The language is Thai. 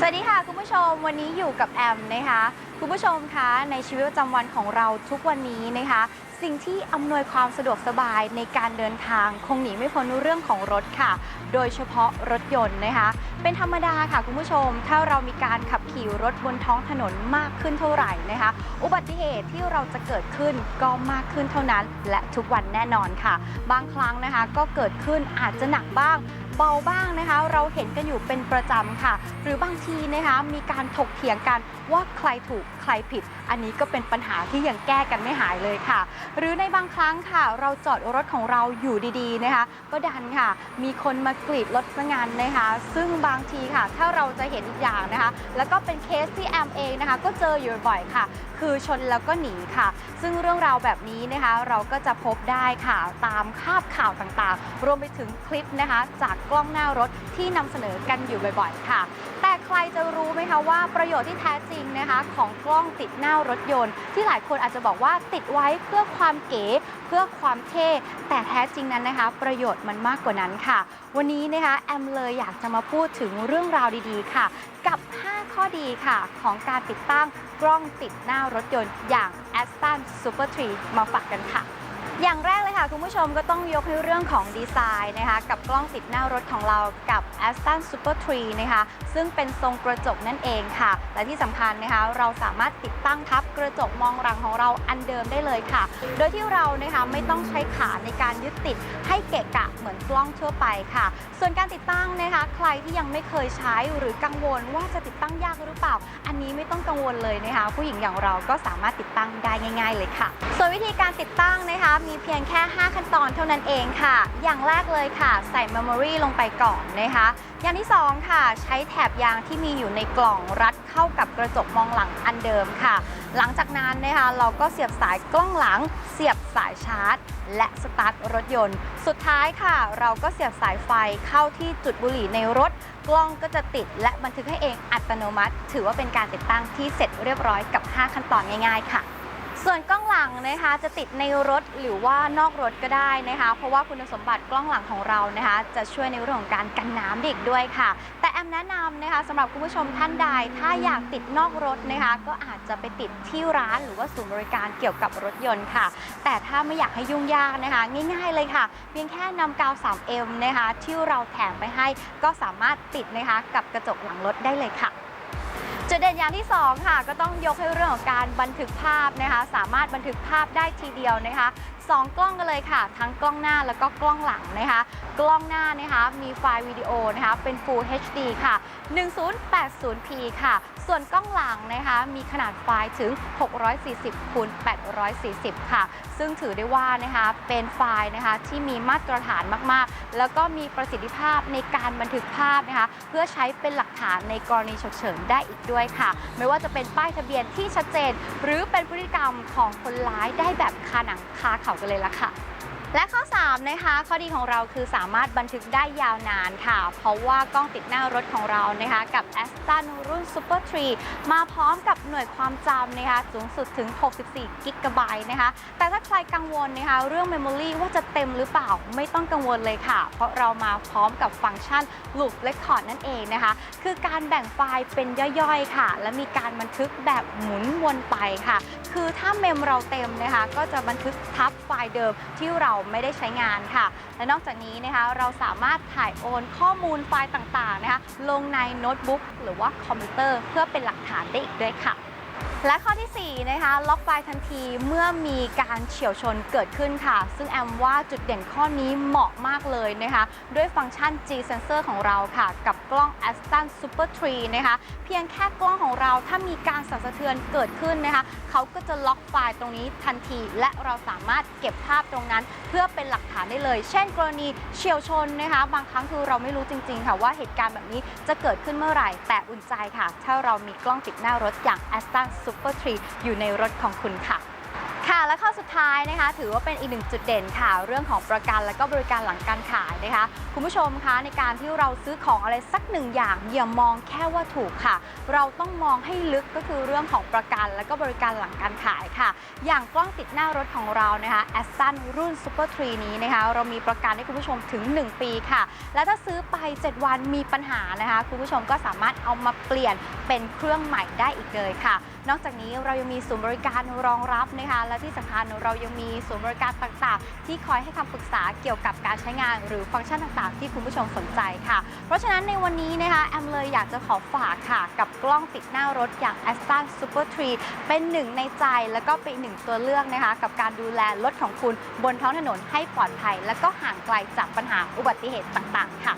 สวัสดีค่ะคุณผู้ชมวันนี้อยู่กับแอมนะคะคุณผู้ชมคะในชีวิตประจำวันของเราทุกวันนี้นะคะ สิ่งที่อำนวยความสะดวกสบายในการเดินทางคงหนีไม่พ้นเรื่องของรถค่ะ โดยเฉพาะรถยนต์นะคะ เป็นธรรมดาค่ะคุณผู้ชม ถ้าเรามีการขับขี่รถบนท้องถนนมากขึ้นเท่าไหร่นะคะ อุบัติเหตุที่เราจะเกิดขึ้นก็มากขึ้นเท่านั้น และทุกวันแน่นอนค่ะ บางครั้งนะคะก็เกิดขึ้นอาจจะหนักบ้าง เบาบ้างนะคะ เราเห็นกันอยู่เป็นประจำค่ะ หรือบางทีนะคะมีการถกเถียงกันว่าใครถูกใครผิด อันนี้ก็เป็นปัญหาที่ยังแก้กันไม่หายเลยค่ะ หรือในบางครั้งค่ะ เราจอดรถของเราอยู่ดีๆนะคะ ก็ดันค่ะ มีคนมากรีดรถซะงั้นนะคะ ซึ่งบางทีค่ะ ถ้าเราจะเห็นอีกอย่างนะคะ แล้วก็เป็นเคสที่แอมเองนะคะ ก็เจออยู่บ่อยๆค่ะ คือชนแล้วก็หนีค่ะ ซึ่งเรื่องราวแบบนี้นะคะ เราก็จะพบได้ค่ะตามภาพข่าวต่างๆ รวมไปถึงคลิปนะคะจากกล้องหน้ารถที่นำเสนอกันอยู่บ่อยๆ ค่ะ แต่ใครจะรู้ไหมคะว่าประโยชน์ที่แท้จริงนะคะของกล้องติดหน้ารถยนต์ ที่หลายคนอาจจะบอกว่าติดไว้เพื่อความเก๋เพื่อความเท่แต่แท้จริงนั้นนะคะ ประโยชน์มันมากกว่านั้นค่ะ วันนี้นะคะแอมเลยอยากจะมาพูดถึงเรื่องราวดีๆ ค่ะ กับ 5 ข้อดีค่ะ ของการติดตั้งกล้องติดหน้ารถยนต์อย่าง Aston Super 3 มาฝากกันค่ะ อย่างแรกเลยค่ะคุณผู้ชมก็ต้องยกให้เรื่องของดีไซน์นะคะ กับกล้องติดหน้ารถของเรากับ Aston Super 3 นะคะ ซึ่งเป็นทรงกระจกนั่นเองค่ะ และที่สำคัญนะคะ เราสามารถติดตั้งทับกระจกมองหลังของเราอันเดิมได้เลยค่ะ โดยที่เรานะคะไม่ต้องใช้ขาในการยึดติดให้เกะกะเหมือนกล้องทั่วไปค่ะ ส่วนการติดตั้งนะคะ ใครที่ยังไม่เคยใช้หรือกังวลว่าจะติดตั้งยากหรือเปล่า อันนี้ไม่ต้องกังวลเลยนะคะ ผู้หญิงอย่างเราก็สามารถติดตั้งได้ง่าย ๆ เลยค่ะ ส่วนวิธีการติดตั้ง มีเพียงแค่ 5 ขั้นตอนเท่านั้นเองค่ะ อย่างแรกเลยค่ะ ใส่ Memory ลงไปก่อนนะคะ อย่างที่ 2 ค่ะ ใช้แถบยางที่มีอยู่ในกล่องรัดเข้ากับกระจกมองหลังอันเดิมค่ะ หลังจากนั้นนะคะเราก็เสียบสายกล้องหลัง เสียบสายชาร์จ และสตาร์ทรถยนต์ สุดท้ายค่ะ เราก็เสียบสายไฟเข้าที่จุดบุหรี่ในรถ กล้องก็จะติด และบันทึกให้เองอัตโนมัติ ถือว่าเป็นการติดตั้งที่เสร็จเรียบร้อยกับ 5 ขั้นตอนง่ายๆค่ะ ส่วนกล้องหลังนะคะจะติดในรถหรือว่านอกรถก็ได้นะคะ เพราะว่าคุณสมบัติกล้องหลังของเรานะคะ จะช่วยในเรื่องของการกันน้ำเด็กด้วยค่ะ แต่แอมแนะนำนะคะสำหรับคุณผู้ชมท่านใด ถ้าอยากติดนอกรถนะคะ ก็อาจจะไปติดที่ร้านหรือว่าศูนย์บริการเกี่ยวกับรถยนต์ค่ะ แต่ถ้าไม่อยากให้ยุ่งยากนะคะ ง่ายๆเลยค่ะ เพียงแค่นำกาว 3M นะคะที่เราแถมไปให้ก็สามารถติดนะคะกับกระจกหลังรถได้เลยค่ะ จุดเด่นอย่างที่ 2 ค่ะ ก็ต้องยกให้เรื่องของการบันทึกภาพนะคะ สามารถบันทึกภาพได้ทีเดียวนะคะ สองกล้องกันเลยค่ะ ทั้งกล้องหน้าแล้วก็กล้องหลังนะคะ กล้องหน้านะคะมีไฟล์วิดีโอนะคะเป็น Full HD ค่ะ 1080p ค่ะ ส่วนกล้องหลังนะคะมีขนาดไฟล์ถึง 640คูณ840 ค่ะ ซึ่งถือได้ว่านะคะเป็นไฟล์นะคะที่มีมาตรฐานมากๆ แล้วก็มีประสิทธิภาพในการบันทึกภาพนะคะเพื่อใช้เป็นหลักฐานในกรณีฉุกเฉินได้อีกด้วยค่ะ ไม่ว่าจะเป็นป้ายทะเบียนที่ชัดเจน หรือเป็นพฤติกรรมของคนร้ายได้แบบคาหนังคาเขากันเลยละค่ะ และข้อ 3 นะคะ ข้อดีของเราคือสามารถบันทึกได้ยาวนานค่ะ เพราะว่ากล้องติดหน้ารถของเรานะคะ กับ Aston รุ่น Super 3 มาพร้อมกับหน่วยความจำนะคะ สูงสุดถึง 64 กิกะไบต์นะคะ แต่ถ้าใครกังวลนะคะ เรื่อง Memory ว่าจะเต็มหรือเปล่าไม่ต้องกังวลเลยค่ะ เพราะเรามาพร้อมกับฟังก์ชัน Loop Record นั่นเองนะคะ คือการแบ่งไฟล์เป็นย่อยๆค่ะ และมีการบันทึกแบบหมุนวนไปค่ะ คือถ้าเมมเราเต็มนะคะ ก็จะบันทึกทับไฟล์เดิมที่เราไม่ได้ใช้งานค่ะ และนอกจากนี้นะคะเราสามารถถ่ายโอนข้อมูลไฟล์ต่างๆนะคะลงในโน้ตบุ๊กหรือว่าคอมพิวเตอร์เพื่อเป็นหลักฐานได้อีกด้วยค่ะ และข้อทีสี่ 4 นะคะ ล็อกไฟทันทีเมื่อมีการเฉียวชนเกิดขึ้นค่ะ ซึ่งแอมว่าจุดเด่นข้อนี้เหมาะมากเลยนะคะ ด้วยฟังก์ชัน G Sensor ของเราค่ะ กับกล้อง Aston Super 3 นะคะ เพียงแค่กล้องของเราถ้ามีการสั่นสะเทือนเกิดขึ้นนะคะ เขาก็จะล็อกไฟล์ตรงนี้ทันที และเราสามารถเก็บภาพตรงนั้น เพื่อเป็นหลักฐานได้เลย เช่น กรณีเฉียวชนนะคะ บางครั้งคือเราไม่รู้จริง ๆ ค่ะว่าเหตุการณ์แบบนี้จะเกิดขึ้นเมื่อไหร่ แต่อุ่นใจค่ะ ถ้าเรามีกล้องติดหน้ารถอย่าง Aston Super 3อยู่ในรถของคุณค่ะ ค่ะและข้อสุดท้ายนะคะ ถือว่าเป็นอีกหนึ่งจุดเด่นค่ะ เรื่องของประกันและก็บริการหลังการขายนะคะ คุณผู้ชมคะในการที่เราซื้อของอะไรสักหนึ่งอย่างอย่ามองแค่ว่าถูกค่ะ เราต้องมองให้ลึกก็คือเรื่องของประกันและก็บริการหลังการขายค่ะ อย่างกล้องติดหน้ารถของเรานะคะ a s t o n รุ่น Super 3 นี้นะคะ เรามีประกันให้คุณผู้ชมถึง 1 ปีค่ะ และถ้าซื้อไป 7 วันมีปัญหานะคะ คุณผู้ชมก็สามารถเอามาเปลี่ยนเป็นเครื่องใหม่ได้อีกเลยค่ะ นอกจากนี้เรายังมีศูนย์บริการรองรับนะคะและที่สำคัญเรายังมีศูนย์บริการต่างๆ ที่คอยให้คำปรึกษาเกี่ยวกับการใช้งาน หรือฟังก์ชันต่างๆ ที่คุณผู้ชมสนใจค่ะ เพราะฉะนั้นในวันนี้นะคะแอมเลยอยากจะขอฝากค่ะ กับกล้องติดหน้ารถอย่าง a s t o n Super 3 เป็นหนึ่งในใจแล้วก็เป็นหนึ่งตัวเลือกนะคะ กับการดูแลรถของคุณบนท้องถนนให้ปลอดภัย และก็ห่างไกลจากปัญหาอุบัติเหตุต่างๆ ค่ะ